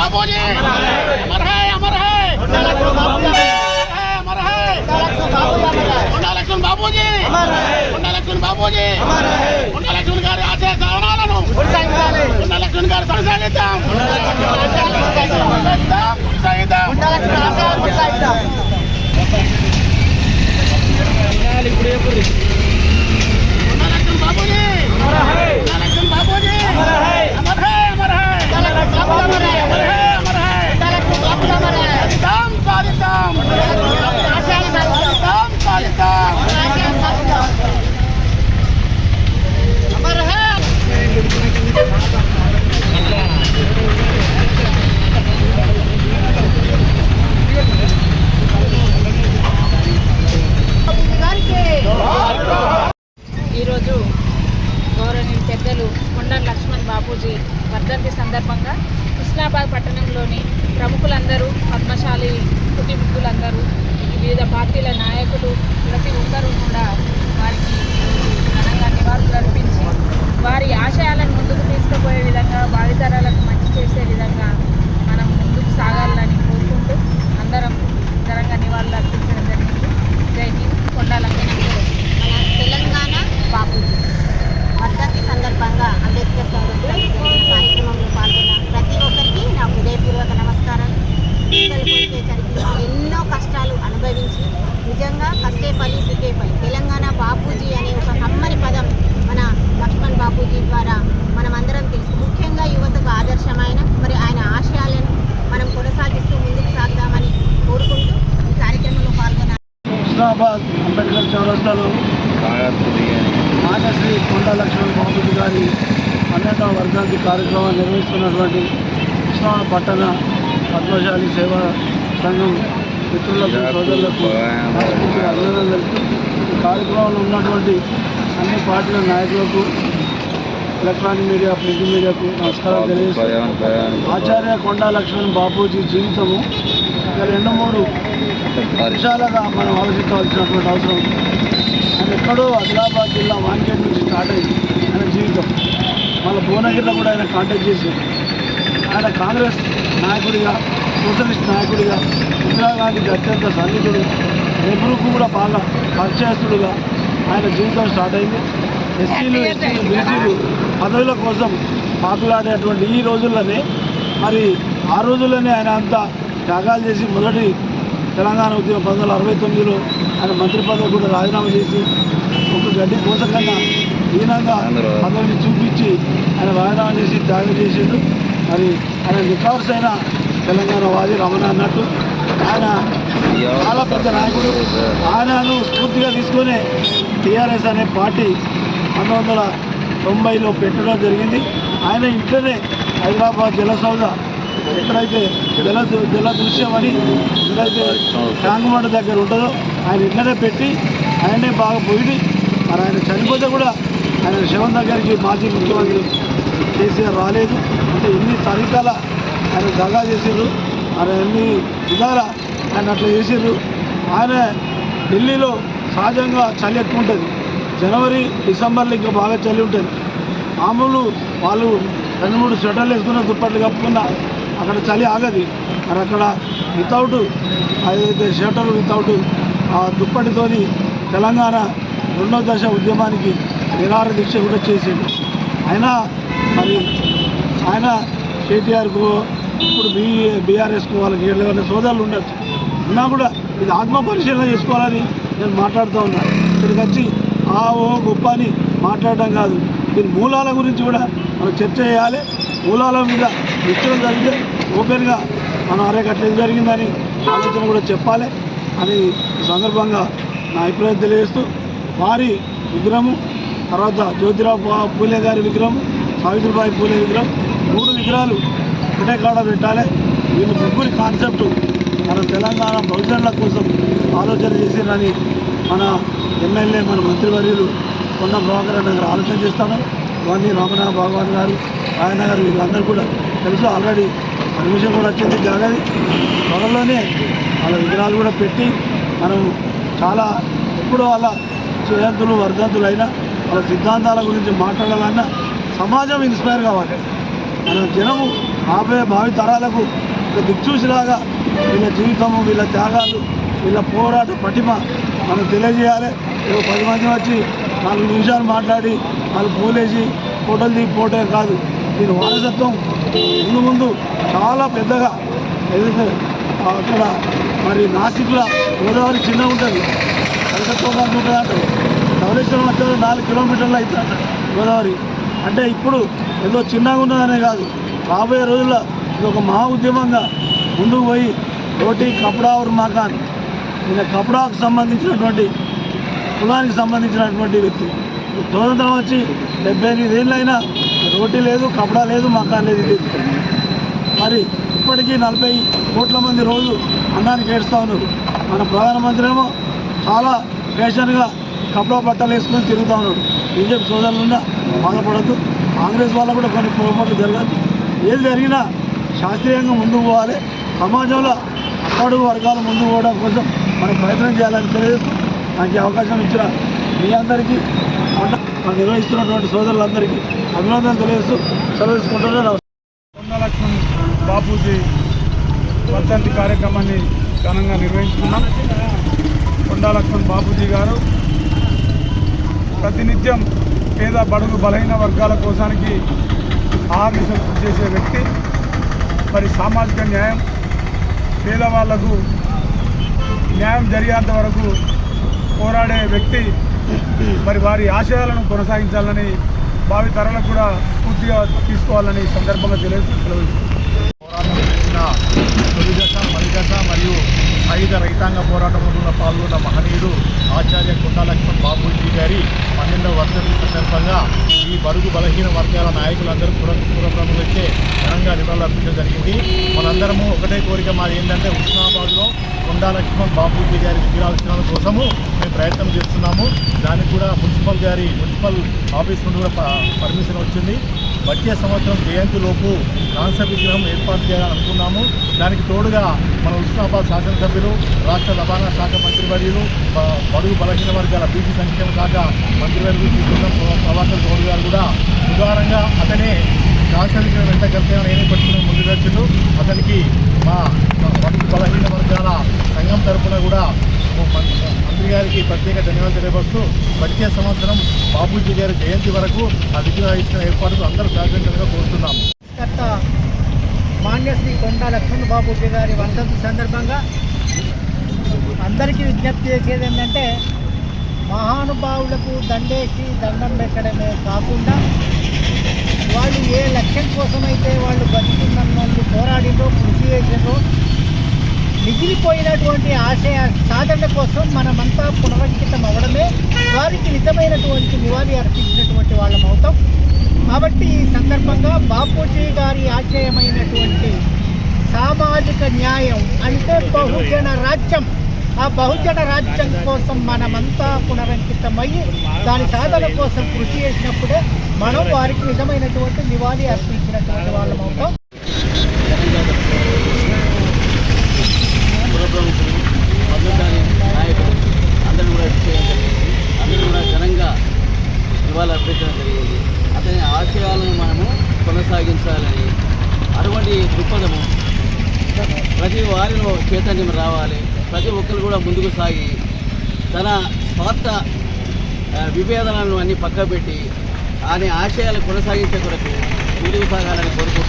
బాబూజీ! అమర్ హై అమర్ హై! అమర్ హై కొండా లక్ష్మణ్ బాబూజీ! కొండా లక్ష్మణ్ బాబూజీ! కొండా లక్ష్మణ్ గారి ఆశయ సాధనాలను కొండా లక్ష్మణ్ గారు కొనసాగిద్దాం! చౌరస్తాలో మాన్యశ్రీ కొండా లక్ష్మణ్ బాబుజీ గారి పన్నెండవ వర్ధంతి కార్యక్రమాన్ని నిర్వహిస్తున్నటువంటి హుస్నాబాద్ పట్టణ పద్మశాలి సేవా సంఘం మిత్రులకు సోదరులకు అభినందనలు ఈ కార్యక్రమంలో ఉన్నటువంటి అన్ని పార్టీల నాయకులకు ఎలక్ట్రానిక్ మీడియా ప్రింట్ మీడియాకు నమస్కారం తెలియజేస్తూ ఆచార్య కొండా లక్ష్మణ్ బాపూజీ జీవితము. ఇక రెండు మూడు విషయాలుగా మనం ఆలోచించవలసినటువంటి అవసరం. ఎక్కడో ఆదిలాబాద్ జిల్లా వాంకేట్ నుంచి స్టార్ట్ అయింది ఆయన జీవితం. మళ్ళీ భువనగిరిలో కూడా ఆయన కాంటాక్ట్ చేశారు ఆయన కాంగ్రెస్ నాయకుడిగా సోషలిస్ట్ నాయకుడిగా ఇందిరాగాంధీకి అత్యంత సన్నిహితుడు. నెహ్రూకు కూడా బాగా పరిచయస్తుడుగా ఆయన జీవితం స్టార్ట్ అయింది. ఎస్సీలు ఎస్టీలు బీసీలు పదవుల కోసం పాకులాడేటువంటి ఈ రోజుల్లోనే మరి ఆ రోజుల్లోనే ఆయన అంతా త్యాగాలు చేసి మొదటి తెలంగాణ ఉద్యమం పంతొమ్మిది వందల అరవై తొమ్మిదిలో ఆయన మంత్రి పదవి కూడా రాజీనామా చేసి ఒక గడ్డి కోసకన్నా హీనంగా పదవిని చూపించి ఆయన రాజీనామా చేసి త్యాగం చేసిండు. మరి ఆయన నికార్స్ అయిన తెలంగాణ వాది రమణ అన్నట్టు. ఆయన చాలా పెద్ద నాయకుడు. ఆయనను స్ఫూర్తిగా తీసుకొని టీఆర్ఎస్ అనే పార్టీ పంతొమ్మిది వందల తొంభైలో పెట్టడం జరిగింది. ఆయన ఇంట్లోనే హైదరాబాద్ జలసౌద ఎక్కడైతే జల జల దృశ్యం అని ఎక్కడైతే ట్యాంకుమంట దగ్గర ఉంటుందో ఆయన ఇంట్లోనే పెట్టి ఆయనే బాగా పొగిడి మరి ఆయన చనిపోతే కూడా ఆయన శివన్ దగ్గరికి మాజీ ముఖ్యమంత్రి కేసీఆర్ రాలేదు. అంటే ఎన్ని తరీకాల ఆయన దగా చేసిండ్రు ఆయన ఎన్ని విధాల ఆయన అట్లా చేసిండ్రు ఆయన ఢిల్లీలో సహజంగా చలి ఎక్కువ ఉంటుంది. జనవరి డిసెంబర్లో ఇంకా బాగా చలి ఉంటుంది. మామూలు వాళ్ళు రెండు మూడు స్వెటర్లు వేసుకున్న దుప్పట్లు కప్పుకున్న అక్కడ చలి ఆగది. మరి అక్కడ వితౌట్ అదైతే షటర్ వితౌట్ ఆ దుప్పటితోని తెలంగాణ రెండో దశ ఉద్యమానికి నిరార దీక్ష కూడా చేసింది అయినా మరి ఆయన కేటీఆర్కు ఇప్పుడు బీ బీఆర్ఎస్కు వాళ్ళకి ఏమైనా సోదరులు ఉండొచ్చు. ఉన్నా కూడా ఇది ఆత్మ పరిశీలన చేసుకోవాలని నేను మాట్లాడుతూ ఉన్నాను ఇక్కడికి వచ్చి ఆ ఓ గొప్ప అని మాట్లాడడం కాదు. దీని మూలాల గురించి కూడా మనం చర్చ చేయాలి. మూలాల మీద నిత్యం జరిగితే ఓపెన్గా మనం అరే అట్లా జరిగిందని ఆలోచన కూడా చెప్పాలి. అని ఈ సందర్భంగా నా అభిప్రాయం తెలియజేస్తూ వారి విగ్రహము తర్వాత జ్యోతిరావు పూలే గారి విగ్రహం సావిత్రిబాయి పూలే విగ్రహం మూడు విగ్రహాలు ఒకటే కాడ పెట్టాలి. వీళ్ళు ముగ్గురి కాన్సెప్ట్ మన తెలంగాణ భవిష్యత్తుల కోసం ఆలోచన చేసిరని మన ఎమ్మెల్యే మన మంత్రివర్యులు కొండ ప్రభాకర్ రెడ్డి గారు ఆలోచన చేస్తాను. ఇవన్నీ రామనా భగవాన్ గారు ఆయన గారు వీళ్ళందరూ కూడా తెలుసు. ఆల్రెడీ పర్మిషన్ కూడా వచ్చింది జాగది. త్వరలోనే వాళ్ళ విగ్రహాలు కూడా పెట్టి మనం చాలా ఎప్పుడు వాళ్ళ జయంతులు వర్ధంతులైనా అయినా వాళ్ళ సిద్ధాంతాల గురించి మాట్లాడాలన్నా సమాజం ఇన్స్పైర్ కావాలి. మన జనము రాబోయే భావి తరాలకు ఒక దిక్సూచిలాగా వీళ్ళ జీవితము వీళ్ళ త్యాగాలు వీళ్ళ పోరాట పటిమ మనం తెలియజేయాలి. ఏదో పది మంది వచ్చి నాలుగు నిమిషాలు మాట్లాడి వాళ్ళు పోలేసి ఫోటోలు దిగి ఫోటో కాదు దీని వారసత్వం ముందు ముందు చాలా పెద్దగా. ఏదైతే అక్కడ మరి నాసిక్లో గోదావరి చిన్న ఉంటుంది. కలకత్తా ఉంటుంది అంటారు వచ్చే నాలుగు కిలోమీటర్లు అవుతుంది గోదావరి. అంటే ఇప్పుడు ఏదో చిన్నగా ఉన్నదనే కాదు. రాబోయే రోజుల్లో ఇది ఒక మహా ఉద్యమంగా ముందుకు పోయి రోటీ కపడా और మకాన్. ఈయన కపడాకు సంబంధించినటువంటి కులానికి సంబంధించినటువంటి వ్యక్తి. స్వతంత్రం వచ్చి డెబ్బై ఎనిమిది ఏళ్ళైనా రోటీ లేదు కపడా లేదు మకాన్ లేదు. ఇది మరి ఇప్పటికీ నలభై కోట్ల మంది రోజు అన్నానికి ఏడుస్తూ ఉన్నారు. మన ప్రధానమంత్రి ఏమో చాలా ఫ్యాషన్గా కపడా బట్టలు వేసుకొని తిరుగుతూ ఉన్నారు. బీజేపీ సోదరులున్నా బాధపడద్దు. కాంగ్రెస్ వాళ్ళ కూడా కొన్ని పొరపాట్లు జరగదు ఏది జరిగినా శాస్త్రీయంగా ముందుకు పోవాలి. సమాజంలో అట్టడుగు వర్గాలు ముందుకు పోవడం కోసం మనం ప్రయత్నం చేయాలని తెలియజేస్తూ నాకు అవకాశం ఇచ్చిన మీ అందరికీ నిర్వహిస్తున్నటువంటి సోదరులందరికీ అభినందనలు తెలియజేస్తూ సెలవు తీసుకుంటున్నాను. బాపూజీ వర్ధంతి కార్యక్రమాన్ని ఘనంగా నిర్వహించుకున్నాం కొండా లక్ష్మణ్ బాపూజీ గారు. ప్రతినిత్యం పేద బడుగు బలహీన వర్గాల కోసానికి ఆర్నిశలు చేసే వ్యక్తి. మరి సామాజిక న్యాయం పేదవాళ్ళకు న్యాయం జరిగేంత వరకు పోరాడే వ్యక్తి. మరి వారి ఆశయాలను కొనసాగించాలని భావి తరాలకు కూడా పూర్తిగా తీసుకోవాలని ఈ సందర్భంగా తెలియజేస్తూ సెలవు పోరాటం చేసిన తొలి దశ మలి దశ మరియు సాయుధ రైతాంగ పోరాటంలో పాల్గొన్న మహనీయుడు ఆచార్య కొండా లక్ష్మణ్ బాబూజీ గారి పన్నెండవ వర్ధంతి సందర్భంగా ఈ బడుగు బలహీన వర్గాల నాయకులందరూ పుర వచ్చే ఘనంగా నివాళులర్పించడం జరిగింది. మనందరము ఒకటే కోరిక మాది ఏంటంటే హుస్నాబాద్లో కొండా లక్ష్మణ్ బాబూజీ గారి విగ్రహావిష్కరణ కోసము మేము ప్రయత్నం చేస్తున్నాము. దానికి కూడా మున్సిపల్ గారి మున్సిపల్ ఆఫీస్ నుండి కూడా ప- పర్మిషన్ వచ్చింది. వచ్చే సంవత్సరం జయంతిలోపు కాంస్య విగ్రహం ఏర్పాటు చేయాలనుకున్నాము దానికి తోడుగా మన ఉస్మాబాద్ శాసనసభ్యులు రాష్ట్ర రవాణా శాఖ మంత్రివర్యులు బ- బడుగు బలహీన వర్గాల బీసీ సంక్షేమ శాఖ మంత్రివర్యులు తీసుకున్న ప్రభాకర్ గౌడ్ గారు కూడా ఉదారంగా అతనే కాంస్య విగ్రహం వెంట కలిసి నేనే పట్టుకుని ముందు వచ్చిండు అతనికి మా మా బడుగు బలహీన వర్గాల సంఘం తరఫున కూడా మంత్రి గారికి ప్రత్యేక ధన్యవాదాలు తెలియపరుస్తూ వచ్చే సంవత్సరం బాబూజీ గారి జయంతి వరకు ఆ విగ్రహ ఇచ్చిన ఏర్పాటుకు అందరూ సహకరించాలని కోరుతున్నాము. మాన్యశ్రీ శ్రీ కొండా లక్ష్మణ్ బాబుజీ గారి వర్ధంతి సందర్భంగా అందరికీ విజ్ఞప్తి చేసేది ఏంటంటే మహానుభావులకు దండేసి దండం పెట్టడమే కాకుండా వాళ్ళు ఏ లక్ష్యం కోసమైతే వాళ్ళు బతుకున్నట్లు పోరాడిందో కృషి చేసిందో మిగిలిపోయినటువంటి ఆశయ సాధన కోసం మనమంతా పునరంకితం అవ్వడమే వారికి నిజమైనటువంటి నివాళి అర్పించినటువంటి వాళ్ళం అవుతాం. కాబట్టి ఈ సందర్భంగా బాపూజీ గారి ఆశయమైనటువంటి సామాజిక న్యాయం అంటే బహుజన రాజ్యం. ఆ బహుజన రాజ్యం కోసం మనమంతా పునరంకితమయ్యి దాని సాధన కోసం కృషి చేసినప్పుడే మనం వారికి నిజమైనటువంటి నివాళి అర్పించినటువంటి వాళ్ళం అవుతాం. పురప్రముఖులు మద్దతుదారి నాయకులు అందరూ కూడా చేయడం జరిగింది. అందరూ కూడా ఘనంగా ఇవాళ అర్పించడం జరిగింది. అతని ఆశయాలను మనము కొనసాగించాలని అటువంటి దృక్పథము ప్రతి వారిలో చైతన్యం రావాలి. ప్రతి ఒక్కరు కూడా ముందుకు సాగి తన స్వార్థ ఆ, విభేదనలను అన్ని పక్కపెట్టి ఆయన ఆశయాలు కొనసాగించే కొరకు ముందుకు సాగాలని కోరుకుంటున్నాను